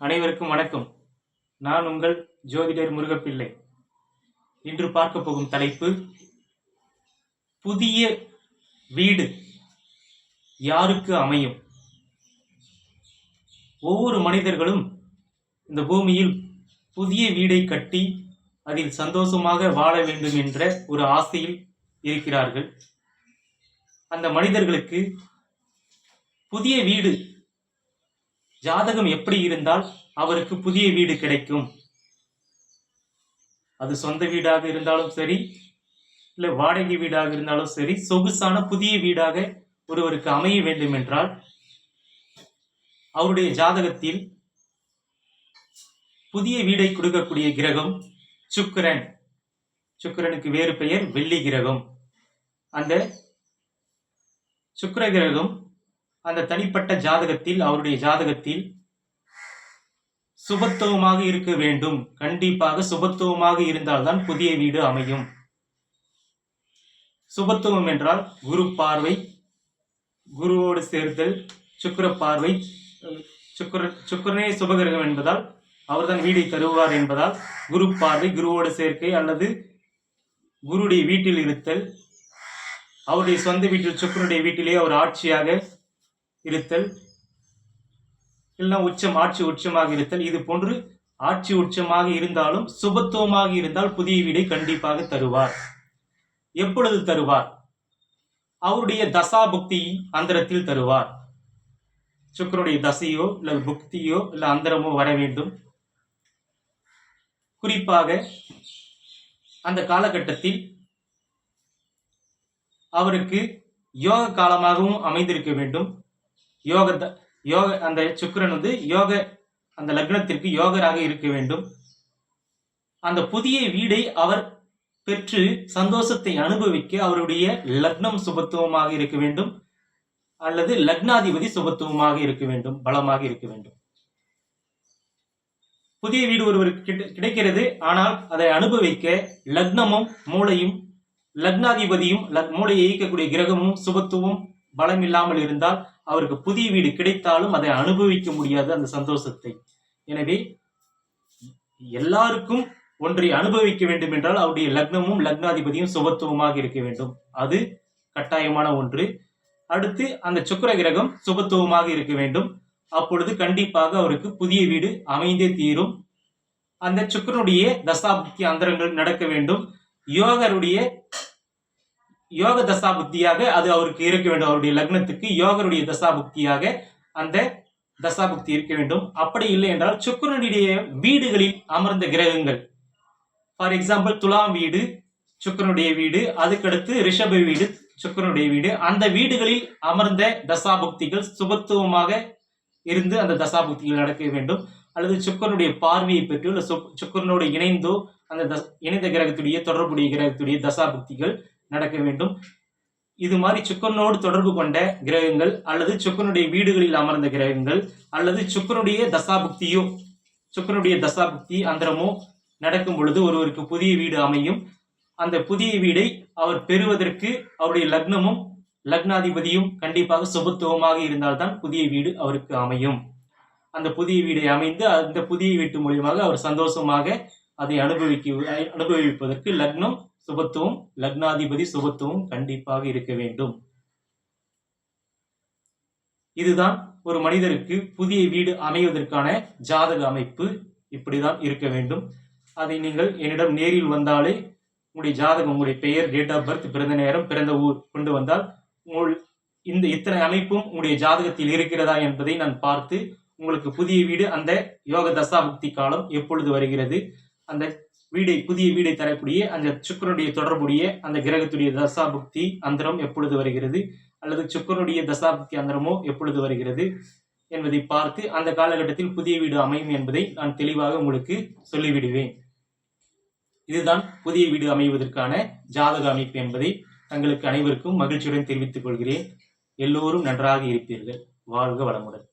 அனைவருக்கும் வணக்கம். நான் உங்கள் ஜோதிடர் முருகப்பிள்ளை. இன்று பார்க்க போகும் தலைப்பு புதிய வீடு யாருக்கு அமையும்? ஒவ்வொரு மனிதர்களும் இந்த பூமியில் புதிய வீடை கட்டி அதில் சந்தோஷமாக வாழ வேண்டும் என்ற ஒரு ஆசையில் இருக்கிறார்கள். அந்த மனிதர்களுக்கு புதிய வீடு ஜாதகம் எப்படி இருந்தால் அவருக்கு புதிய வீடு கிடைக்கும். அது சொந்த வீடாக இருந்தாலும் சரி இல்லை வாடகை வீடாக இருந்தாலும் சரி சொகுசான புதிய வீடாக ஒருவருக்கு அமைய வேண்டும் என்றால் அவருடைய ஜாதகத்தில் புதிய வீடை கொடுக்கக்கூடிய கிரகம் சுக்கிரன். சுக்கிரனுக்கு வேறு பெயர் வெள்ளி கிரகம். அந்த சுக்கர கிரகம் அந்த தனிப்பட்ட ஜாதகத்தில் அவருடைய ஜாதகத்தில் சுபத்துவமாக இருக்க வேண்டும். கண்டிப்பாக சுபத்துவமாக இருந்தால்தான் புதிய வீடு அமையும். சுபத்துவம் என்றால் குரு பார்வை குருவோடு சேர்த்தல் சுக்கர பார்வை சுக்கர சுக்கரனே சுபகிரகம் என்பதால் அவர்தான் வீடை தருவார் என்பதால் குரு பார்வை குருவோடு சேர்க்கை அல்லது குருடைய வீட்டில் இருத்தல் அவருடைய சொந்த வீட்டில் சுக்கரனுடைய வீட்டிலே அவர் ஆட்சியாக இருத்தல். இல்லைன்னா உச்சம் ஆட்சி உச்சமாக இருத்தல். இது போன்று ஆட்சி உச்சமாக இருந்தாலும் சுபத்துவமாக இருந்தால் புதிய வீடை கண்டிப்பாக தருவார். எப்பொழுது தருவார்? அவருடைய தசா புக்தி அந்தரத்தில் தருவார். சுக்கரனுடைய தசையோ இல்ல புக்தியோ இல்ல அந்தரமோ வர வேண்டும். குறிப்பாக அந்த காலகட்டத்தில் அவருக்கு யோக காலமாகவும் அமைந்திருக்க வேண்டும். யோக த- யோக அந்த சுக்கிரன் வந்து யோக அந்த லக்னத்திற்கு யோகராக இருக்க வேண்டும். அந்த புதிய வீடை அவர் பெற்று சந்தோஷத்தை அனுபவிக்க அவருடைய லக்னம் சுபத்துவமாக இருக்க வேண்டும். அல்லது லக்னாதிபதி சுபத்துவமாக இருக்க வேண்டும் பலமாக இருக்க வேண்டும். புதிய வீடு ஒருவருக்கு கிடை- கிடைக்கிறது. ஆனால் அதை அனுபவிக்க லக்னமும் மூளையும் லக்னாதிபதியும் லக்- மூளையை இயக்கக்கூடிய கிரகமும் சுபத்துவம் பலம் இல்லாமல் இருந்தால் அவருக்கு புதிய வீடு கிடைத்தாலும் அதை அனுபவிக்க முடியாது அந்த சந்தோஷத்தை. எனவே எல்லாருக்கும் ஒன்றை அனுபவிக்க வேண்டும் என்றால் அவருடைய லக்னமும் லக்னாதிபதியும் சுபத்துவமாக இருக்க வேண்டும். அது கட்டாயமான ஒன்று. அடுத்து அந்த சுக்கிர கிரகம் சுபத்துவமாக இருக்க வேண்டும். அப்பொழுது கண்டிப்பாக அவருக்கு புதிய வீடு அமைந்தே தீரும். அந்த சுக்கிரனுடைய தசாபுக்தி அந்தரங்கள் நடக்க வேண்டும். யோகருடைய யோக தசாபுக்தியாக அது அவருக்கு இருக்க வேண்டும். அவருடைய லக்னத்துக்கு யோகருடைய தசாபுக்தியாக அந்த தசாபுக்தி இருக்க வேண்டும். அப்படி இல்லை என்றால் சுக்கரனுடைய வீடுகளில் அமர்ந்த கிரகங்கள். ஃபார் எக்ஸாம்பிள் துலாம் வீடு சுக்கிரனுடைய வீடு அதுக்கடுத்து ரிஷப வீடு சுக்கிரனுடைய வீடு. அந்த வீடுகளில் அமர்ந்த தசாபுக்திகள் சுபத்துவமாக இருந்து அந்த தசாபுக்திகள் நடக்க வேண்டும். அல்லது சுக்கரனுடைய பார்வையை பெற்று இல்ல சுக்- சுக்கிரனோடு இணைந்தோ அந்த தஸ்- இணைந்த கிரகத்துடைய தொடர்புடைய கிரகத்துடைய தசாபுக்திகள் நடக்க வேண்டும். இது மாதிரி சுக்கரனோடு தொடர்பு கொண்ட கிரகங்கள் அல்லது சுக்கரனுடைய வீடுகளில் அமர்ந்த கிரகங்கள் அல்லது சுக்கரனுடைய தசாபுக்தியோ சுக்கரனுடைய தசாபுக்தி அந்தரமோ நடக்கும் பொழுது ஒருவருக்கு புதிய வீடு அமையும். அந்த புதிய வீடை அவர் பெறுவதற்கு அவருடைய லக்னமும் லக்னாதிபதியும் கண்டிப்பாக சுபத்துவமாக இருந்தால்தான் புதிய வீடு அவருக்கு அமையும். அந்த புதிய வீடை அமைந்து அந்த புதிய வீட்டு மூலியமாக அவர் சந்தோஷமாக அதை அனுபவிக்க அனுபவிப்பதற்கு லக்னம் சுபத்துவம் லக்னாதிபதி சுபத்துவம் கண்டிப்பாக இருக்க வேண்டும். இதுதான் ஒரு மனிதருக்கு புதிய வீடு அமைவதற்கான ஜாதக அமைப்பு. இப்படிதான் இருக்க வேண்டும். அதை நீங்கள் என்னிடம் நேரில் வந்தாலே உங்களுடைய ஜாதகம் உங்களுடைய பெயர் டேட் ஆஃப் பர்த் பிறந்த நேரம் பிறந்த ஊர் கொண்டு வந்தால் உங்கள் இந்த இத்தனை அமைப்பும் உங்களுடைய ஜாதகத்தில் இருக்கிறதா என்பதை நான் பார்த்து உங்களுக்கு புதிய வீடு அந்த யோக தசாபுக்தி காலம் எப்பொழுது வருகிறது அந்த வீடை புதிய வீடை தரக்கூடிய அந்த சுக்கரனுடைய தொடர்புடைய அந்த கிரகத்துடைய தசாபக்தி அந்தரம் எப்பொழுது வருகிறது? அல்லது சுக்கரனுடைய தசாபுக்தி அந்தரமோ எப்பொழுது வருகிறது? என்பதை பார்த்து அந்த காலகட்டத்தில் புதிய வீடு அமையும் என்பதை நான் தெளிவாக உங்களுக்கு சொல்லிவிடுவேன். இதுதான் புதிய வீடு அமைவதற்கான ஜாதக அமைப்பு என்பதை தங்களுக்கு அனைவருக்கும் மகிழ்ச்சியுடன் தெரிவித்துக் கொள்கிறேன். எல்லோரும் நன்றாக இருப்பீர்கள். வாழ்க வளமுடன்.